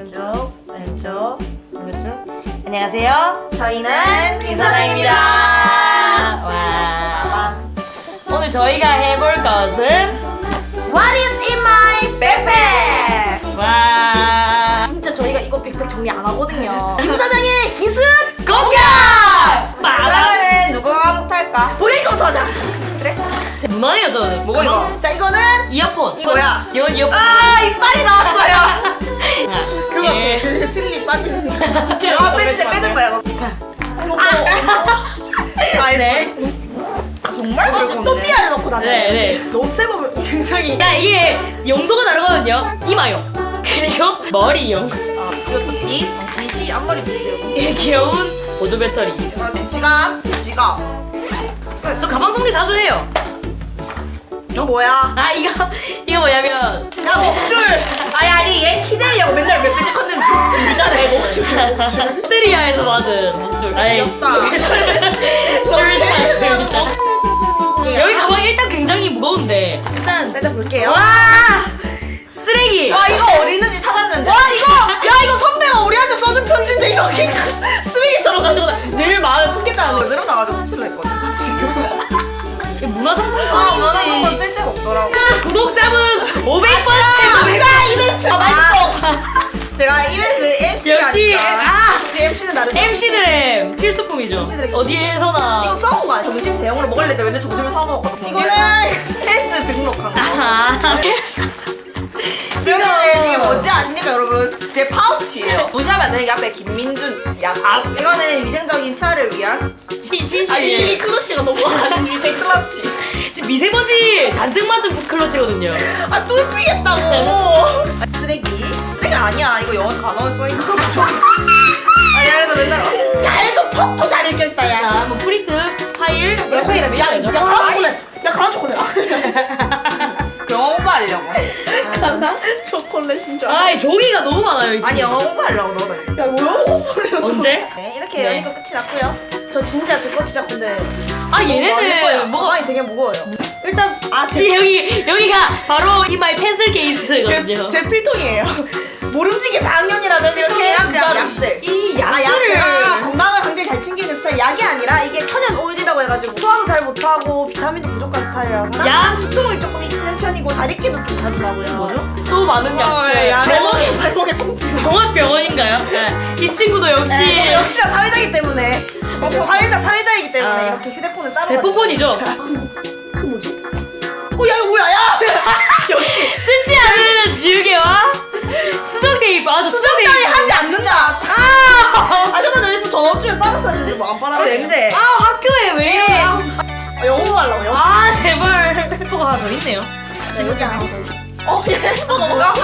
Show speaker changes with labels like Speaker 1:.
Speaker 1: 오른쪽, 왼쪽, 오른쪽.
Speaker 2: 안녕하세요.
Speaker 1: 저희는
Speaker 2: 김사나입니다. 와. 오늘 저희가 해볼 것은
Speaker 1: What is in my backpack?
Speaker 2: 와
Speaker 1: 진짜 저희가 이거 백팩 정리 안 하거든요. 김 사장의 기습
Speaker 2: 공격! 빠라.
Speaker 3: 그러면은 누구부터 할까?
Speaker 1: 보낼 거부터 하자.
Speaker 3: 그래?
Speaker 2: 무난해요 저는.
Speaker 3: 뭐고 이거?
Speaker 1: 자 이거는
Speaker 2: 이어폰.
Speaker 3: 이거 뭐야?
Speaker 2: 귀여운 이어폰.
Speaker 3: 아 이빨이 나왔어요.
Speaker 2: 하나,
Speaker 1: 그거
Speaker 2: 둘.
Speaker 1: 틀리 빠지는 거.
Speaker 3: 아 빼주세요 빼줄 거야.
Speaker 2: 아, 네.
Speaker 3: 정말
Speaker 1: 아, 또 띠아를 넣고 다녀.
Speaker 2: 네, 네.
Speaker 1: 보면 굉장히.
Speaker 2: 야 이게 용도가 다르거든요. 이마용 그리고 머리용.
Speaker 3: 아 이것도 빛? 어, 빛이 앞머리 빛이요.
Speaker 2: 이게 귀여운 보조 배터리.
Speaker 3: 아, 지갑 지갑.
Speaker 2: 저 가방 정리 자주 해요.
Speaker 3: 이거 뭐야?
Speaker 2: 아 이거 이거 뭐냐면
Speaker 3: 야 목줄. 아니 아니 얘 키재려고 맨날 메시지 컸는데 줄잖아 목줄.
Speaker 2: 트리아에서 받은 목줄. 아이,
Speaker 3: 귀엽다.
Speaker 2: 줄자 줄자. 여기 가방 일단 굉장히 무거운데
Speaker 1: 일단 살짝 볼게요.
Speaker 3: 와!
Speaker 2: 쓰레기.
Speaker 3: 와 이거 어디 있는지 찾았는데.
Speaker 1: 와 이거 야 이거 선배가 우리한테 써준 편지인데 이렇게 쓰레기처럼 가지고 다- 늘 마음
Speaker 3: 없더라고.
Speaker 2: 구독자분 500번
Speaker 1: 자 이벤트. 아 맛있어.
Speaker 3: 제가 이벤트 MC가
Speaker 2: 역시
Speaker 1: 아 MC는 다르다.
Speaker 2: MC들의 필수품이죠.
Speaker 1: MC들의
Speaker 2: 어디에서나.
Speaker 3: 이거 써온 거야. 점심 대용으로 먹을래 때 맨날 점심을 사 먹었거든.
Speaker 1: 이거는
Speaker 3: 헬스 등록한 거. 이거는 이게 뭔지 아십니까 여러분? 제 파우치예요. 무시하면 안 되는 게 앞에 김민준 약.
Speaker 2: 아.
Speaker 3: 이거는 위생적인 치아를 위한
Speaker 2: 치, 치, 치.
Speaker 1: 아 이미 클러치가 너무 많은
Speaker 3: 위생 클러치.
Speaker 2: 미세먼지 잔뜩 맞은 클러치거든요.
Speaker 1: 아 뚫리겠다고. 쓰레기.
Speaker 3: 쓰레기 아니야. 이거 영어 단어에 써 있는 거. 아니 그래서 맨날 어,
Speaker 1: 잘도 퍽도 잘 읽겠다 야.
Speaker 2: 자, 뭐 프린트, 파일,
Speaker 1: 야, 야,
Speaker 2: 메시지를
Speaker 1: 야,
Speaker 2: 밀어야죠.
Speaker 1: 가만 초콜릿. 야, 가만 초콜릿.
Speaker 3: 그 영어 공부하려고.
Speaker 1: 가만 초콜릿인 줄
Speaker 2: 아, 종이가 너무 많아요, 이 집에.
Speaker 3: 아니 영어 공부하려고 너는.
Speaker 1: 야, 뭐야?
Speaker 2: 언제?
Speaker 1: 네, 이렇게
Speaker 2: 네.
Speaker 1: 여기가 끝이 났고요. 저 진짜 제 것도 작은데.
Speaker 2: 아, 얘네는 뭐뭐
Speaker 1: 가방이 되게 무거워요. 일단 아, 제,
Speaker 2: 이 여기 여기가 바로 이마의 펜슬 케이스거든요.
Speaker 1: 제, 제 필통이에요. 모름지기 4학년이라면 이렇게 진짜로.
Speaker 3: 약들.
Speaker 2: 이
Speaker 1: 아, 약
Speaker 2: 약들을
Speaker 1: 제가 건강을 굉장히 잘 챙기는 스타일. 약이 아니라 이게 천연 오일이라고 해가지고 소화도 잘 못하고 비타민도 부족한 스타일이라서
Speaker 2: 약?
Speaker 1: 약 두통이 조금 있는 편이고 다리끼도 좀 자주 나고요.
Speaker 2: 뭐죠? 또 많은
Speaker 1: 어,
Speaker 2: 약들.
Speaker 1: 발목에 발목에 통증.
Speaker 2: 종합병원인가요? 네. 이 친구도 역시
Speaker 1: 네, 저도 역시나 사회자이기 때문에 사회자 사회자이기 때문에
Speaker 2: 아.
Speaker 1: 이렇게 휴대폰을 따로
Speaker 2: 대포폰이죠.
Speaker 1: 그 뭐지? 어, 야 이거 뭐야? 야! 역시
Speaker 2: 뜯지 않은 지우개와 수정 테이프 아주 수정 테이프.
Speaker 1: 하지 않는다. 아, 아나 일부 저번 주에 빨았었는데 뭐 안 빨아?
Speaker 3: 어, 냄새.
Speaker 2: 아 학교에 왜?
Speaker 1: 네. 아, 영어 하려고 영어.
Speaker 2: 아 제발 햄버거 하나 더 있네요.
Speaker 1: 자, 여기 하나 더 있어. 어, 야 햄버거 먹어.
Speaker 3: 양